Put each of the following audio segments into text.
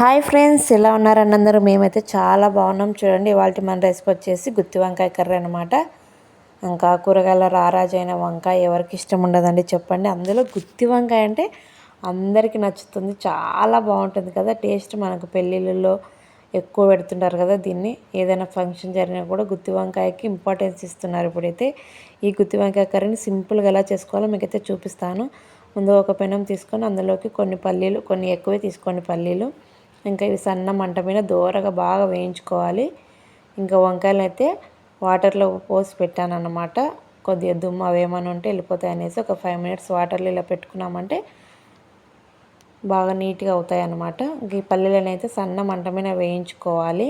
Hi friends ఎలా ఉన్నారని అందరూ మేమైతే చాలా బాగున్నాం. చూడండి ఇవాళ మన రెసిపీ వచ్చేసి గుత్తి వంకాయ కర్రీ అనమాట ఇంకా కూరగాయల రారాజైన వంకాయ ఎవరికి ఇష్టం ఉండదండి చెప్పండి. అందులో గుత్తి వంకాయ అంటే అందరికీ నచ్చుతుంది. చాలా బాగుంటుంది కదా. టేస్ట్ మనకు పెళ్ళిళ్ళలో ఎక్కువ పెడుతుంటారు కదా దీన్ని. ఏదైనా ఫంక్షన్ జరిగినా కూడా గుత్తి వంకాయకి ఇంపార్టెన్స్ ఇస్తున్నారు ఇప్పుడైతే. ఈ గుత్తి వంకాయ కర్రీని సింపుల్గా ఎలా చేసుకోవాలో మీకైతే చూపిస్తాను. ముందు ఒక పెనం తీసుకొని అందులోకి కొన్ని పల్లీలు కొన్ని ఎక్కువే తీసుకోండి పల్లీలు. ఇంకా ఇవి సన్న మంట మీద దూరగా బాగా వేయించుకోవాలి. ఇంకా వంకాయలు అయితే వాటర్లో పోసి పెట్టాను అనమాట కొద్దిగా దుమ్ము అవేమైనా ఉంటే వెళ్ళిపోతాయి అనేసి ఒక ఫైవ్ మినిట్స్ వాటర్లో ఇలా పెట్టుకున్నామంటే బాగా నీట్గా అవుతాయి అన్నమాట ఇంక ఈ పల్లీలను అయితే సన్న మంట మీద వేయించుకోవాలి.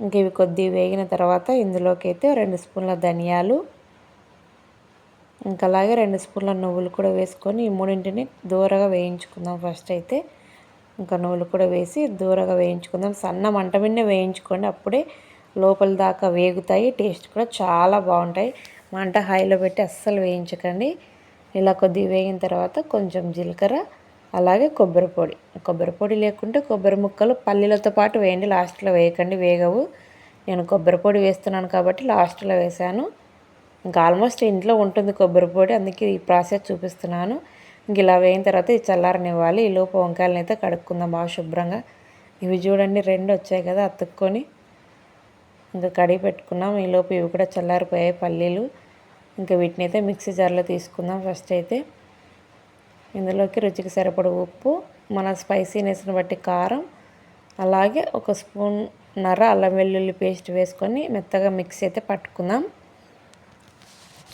ఇంక ఇవి కొద్ది వేగిన తర్వాత ఇందులోకి అయితే రెండు స్పూన్ల ధనియాలు ఇంకా అలాగే రెండు స్పూన్ల నువ్వులు కూడా వేసుకొని ఈ మూడింటిని దూరగా వేయించుకుందాం ఫస్ట్ అయితే. ఇంకా నువ్వులు కూడా వేసి దూరగా వేయించుకుందాం. సన్న మంట మీద వేయించుకోండి. అప్పుడే లోపల దాకా వేగుతాయి. టేస్ట్ కూడా చాలా బాగుంటాయి. మంట హైలో పెట్టి అస్సలు వేయించకండి. ఇలా కొద్దిగా వేగిన తర్వాత కొంచెం జీలకర్ర అలాగే కొబ్బరి పొడి. కొబ్బరి పొడి లేకుంటే కొబ్బరి ముక్కలు పల్లీలతో పాటు వేయండి. లాస్ట్లో వేయకండి. వేగవు. నేను కొబ్బరి పొడి వేస్తున్నాను కాబట్టి లాస్ట్లో వేసాను ఇంకా ఆల్మోస్ట్ ఇంట్లో ఉంటుంది కొబ్బరి పొడి. అందుకే ఈ ప్రాసెస్ చూపిస్తున్నాను. ఇంక ఇలా వేయిన తర్వాత ఇది చల్లారనివ్వాలి. ఈ లోపు వంకాయలను అయితే కడుక్కుందాం బాగా శుభ్రంగా. ఇవి చూడండి రెండు వచ్చాయి కదా అతుక్కొని. ఇంకా కడిగి పెట్టుకున్నాం. ఈ లోపు ఇవి కూడా చల్లారిపోయాయి పల్లీలు. ఇంకా వీటిని అయితే మిక్సీ జార్లో తీసుకుందాం ఫస్ట్ అయితే. ఇందులోకి రుచికి సరిపడ ఉప్పు మన స్పైసీనెస్ని బట్టి కారం అలాగే ఒక స్పూన్ నర అల్లం వెల్లుల్లి పేస్ట్ వేసుకొని మెత్తగా మిక్సీ అయితే పట్టుకుందాం.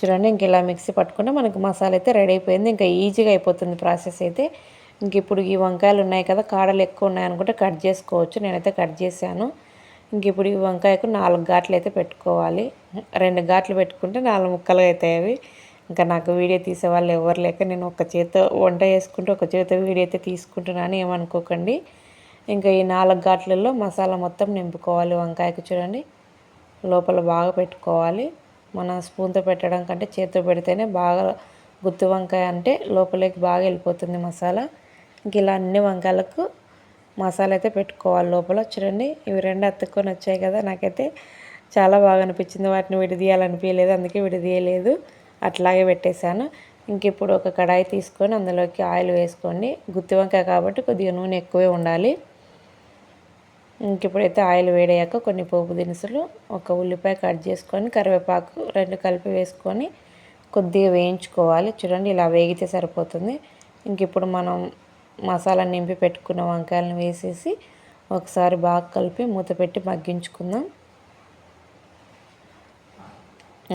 చూడండి ఇంక ఇలా మిక్సీ పట్టుకుంటే మనకి మసాలా అయితే రెడీ అయిపోయింది. ఇంకా ఈజీగా అయిపోతుంది ప్రాసెస్ అయితే. ఇంక ఇప్పుడు ఈ వంకాయలు ఉన్నాయి కదా కాడలు ఎక్కువ ఉన్నాయనుకుంటే కట్ చేసుకోవచ్చు. నేనైతే కట్ చేశాను. ఇంక ఇప్పుడు ఈ వంకాయకు నాలుగు ఘాట్లు అయితే పెట్టుకోవాలి. రెండు ఘాట్లు పెట్టుకుంటే నాలుగు ముక్కలు అవుతాయి అవి. ఇంకా నాకు వీడియో తీసేవాళ్ళు ఎవరు లేక నేను ఒక చేత వంట చేసుకుంటూ ఒక చేత వీడియో అయితే తీసుకుంటున్నాను. ఏమనుకోకండి. ఇంకా ఈ నాలుగు ఘాట్లలో మసాలా మొత్తం నింపుకోవాలి వంకాయకు చూడండి. లోపల బాగా పెట్టుకోవాలి. మన స్పూన్తో పెట్టడం కంటే చేతితో పెడితేనే బాగా గుత్తి వంకాయ అంటే లోపలికి బాగా వెళ్ళిపోతుంది మసాలా. ఇంక ఇలా అన్ని వంకాయలకు మసాలా అయితే పెట్టుకోవాలి లోపల. చూడండి ఇవి రెండు అతుక్కొని వచ్చాయి కదా నాకైతే చాలా బాగా అనిపించింది. వాటిని విడదీయాలనిపించలేదు అందుకే విడదీయలేదు. అట్లాగే పెట్టేశాను. ఇంక ఇప్పుడు ఒక కడాయి తీసుకొని అందులోకి ఆయిల్ వేసుకోండి. గుత్తి వంకాయ కాబట్టి కొద్దిగా నూనె ఎక్కువే ఉండాలి. ఇంక ఇప్పుడైతే ఆయిల్ వేడయ్యాక కొన్ని పోపు దినుసులు ఒక ఉల్లిపాయ కట్ చేసుకొని కరివేపాకు రెండు కలిపి వేసుకొని కొద్దిగా వేయించుకోవాలి. చూడండి ఇలా వేగితే సరిపోతుంది. ఇంక ఇప్పుడు మనం మసాలా నింపి పెట్టుకున్న వంకాయలను వేసేసి ఒకసారి బాగా కలిపి మూత పెట్టి మగ్గించుకుందాం.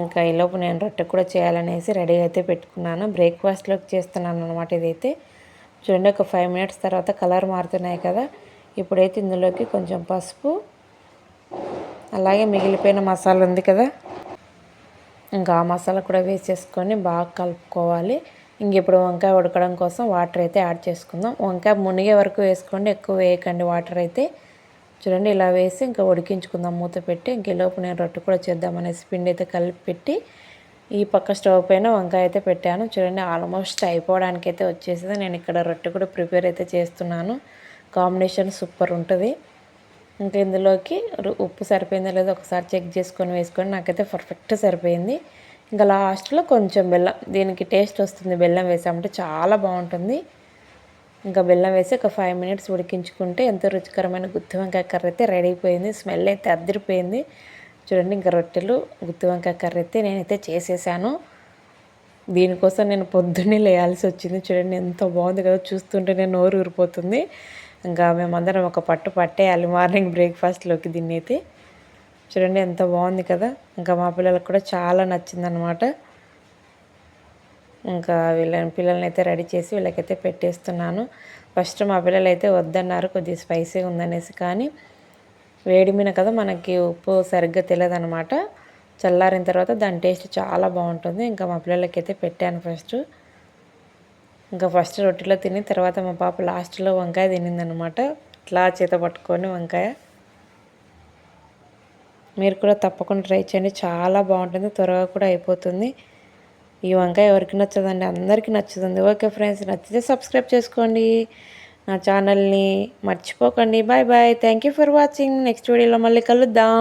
ఇంకా ఈలోపు నేను రొట్టె కూడా చేయాలనేసి రెడీ అయితే పెట్టుకున్నాను. బ్రేక్ఫాస్ట్లోకి చేస్తున్నాను అనమాట ఇదైతే. చూడండి ఒక ఫైవ్ మినిట్స్ తర్వాత కలర్ మారుతున్నాయి కదా. ఇప్పుడైతే ఇందులోకి కొంచెం పసుపు అలాగే మిగిలిపోయిన మసాలా ఉంది కదా. ఇంకా ఆ మసాలా కూడా వేసేసుకొని బాగా కలుపుకోవాలి. ఇంక ఇప్పుడు వంకాయ ఉడకడం కోసం వాటర్ అయితే యాడ్ చేసుకుందాం. వంకాయ మునిగే వరకు వేసుకోండి ఎక్కువ వేయకండి. వాటర్ అయితే చూడండి ఇలా వేసి ఇంకా ఉడికించుకుందాం. మూత పెట్టి ఇంక లోపు నేను రొట్టె కూడా చేద్దామనేసి పిండి అయితే కలిపి పెట్టి ఈ పక్క స్టవ్ పైన వంకాయ అయితే పెట్టాను. చూడండి ఆల్మోస్ట్ అయిపోవడానికి అయితే వచ్చేసింది. నేను ఇక్కడ రొట్టె కూడా ప్రిపేర్ అయితే చేస్తున్నాను. కాంబినేషన్ సూపర్ ఉంటుంది. ఇంకా ఇందులోకి ఉప్పు సరిపోయిందో లేదో ఒకసారి చెక్ చేసుకొని వేసుకొని నాకైతే పర్ఫెక్ట్ సరిపోయింది. ఇంకా లాస్ట్లో కొంచెం బెల్లం దీనికి టేస్ట్ వస్తుంది. బెల్లం వేసామంటే చాలా బాగుంటుంది. ఇంకా బెల్లం వేసి ఒక ఫైవ్ మినిట్స్ ఉడికించుకుంటే ఎంతో రుచికరమైన గుత్తి వంకాయ కర్రీ అయితే రెడీ అయిపోయింది. స్మెల్ అయితే అద్దరిపోయింది చూడండి ఇంకా రొట్టెలు గుత్తి వంకాయ కర్రీ అయితే నేనైతే చేసేసాను. దీనికోసం నేను పొద్దున్నే లేయాల్సి వచ్చింది. చూడండి ఎంత బాగుంది కదా. చూస్తుంటే నేను నోరు ఊరిపోతుంది. ఇంకా మేమందరం ఒక పట్టు పట్టేయాలి మార్నింగ్ బ్రేక్ఫాస్ట్లోకి దీన్ని అయితే చూడండి ఎంత బాగుంది కదా. ఇంకా మా పిల్లలకు కూడా చాలా నచ్చిందనమాట ఇంకా వీళ్ళని పిల్లల్ని అయితే రెడీ చేసి వీళ్ళకైతే పెట్టేస్తున్నాను. ఫస్ట్ మా పిల్లలు అయితే వద్దన్నారు కొద్దిగా స్పైసీగా ఉందనేసి కానీ వేడి మీద కదా మనకి ఉప్పు సరిగ్గా తెలియదనమాట చల్లారిన తర్వాత దాని టేస్ట్ చాలా బాగుంటుంది. ఇంకా మా పిల్లలకైతే పెట్టాను ఫస్ట్. ఇంకా ఫస్ట్ రొట్టెలో తిని తర్వాత మా పాప లాస్ట్లో వంకాయ తినిందనమాట ఇట్లా చేత పట్టుకొని వంకాయ. మీరు కూడా తప్పకుండా ట్రై చేయండి. చాలా బాగుంటుంది. త్వరగా కూడా అయిపోతుంది. ఈ వంకాయ ఎవరికి నచ్చదండి? అందరికీ నచ్చుతుంది. ఓకే ఫ్రెండ్స్ నచ్చితే సబ్స్క్రైబ్ చేసుకోండి. నా ఛానల్ని మర్చిపోకండి. Bye bye thank you for watching next వీడియోలో మళ్ళీ కలుద్దాం.